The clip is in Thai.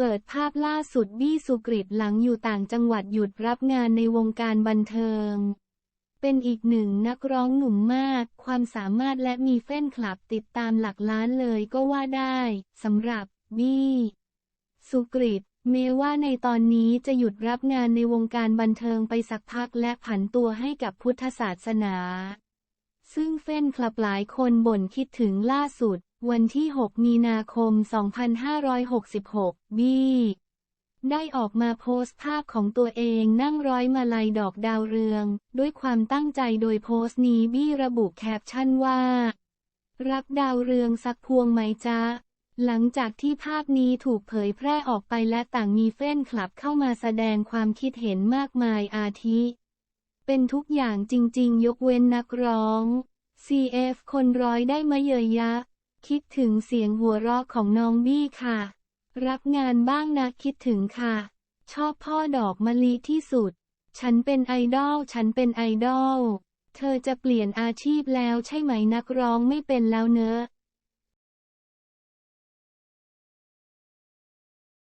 เปิดภาพล่าสุดบี้สุกริตหลังอยู่ต่างจังหวัดหยุดรับงานในวงการบันเทิง เป็นอีกหนึ่งนักร้องหนุ่มมาก ความสามารถและมีแฟนคลับติดตามหลักล้านเลยก็ว่าได้สำหรับบี้สุกริตแม้ว่าในตอนนี้จะหยุดรับงานในวงการบันเทิงไปสักพักและผันตัวให้กับพุทธศาสนา ซึ่งแฟนคลับหลายคนบ่นคิดถึงล่าสุด วันที่ 6 มีนาคม 2566 บี้ได้ออกมาโพสต์ภาพของตัวเองนั่งร้อยมาลัยดอกดาวเรือง ด้วยความตั้งใจโดยโพสต์นี้บี้ระบุแคปชั่นว่า รักดาวเรืองสักพวงไหมจ๊ะ หลังจากที่ภาพนี้ถูกเผยแพร่ออกไปและต่างมีแฟนคลับเข้ามาแสดงความคิดเห็นมากมายอาทิ เป็นทุกอย่างจริง ๆ ยกเว้นนักร้อง CF คนร้อยได้มาเยยยะ คิดถึงเสียงหัวเราะของน้องบี้ค่ะ รับงานบ้างนะคิดถึงค่ะ ชอบพ่อดอกมะลิที่สุด ฉันเป็นไอดอลฉันเป็นไอดอล เธอจะเปลี่ยนอาชีพแล้วใช่ไหมนักร้องไม่เป็นแล้วเนอะ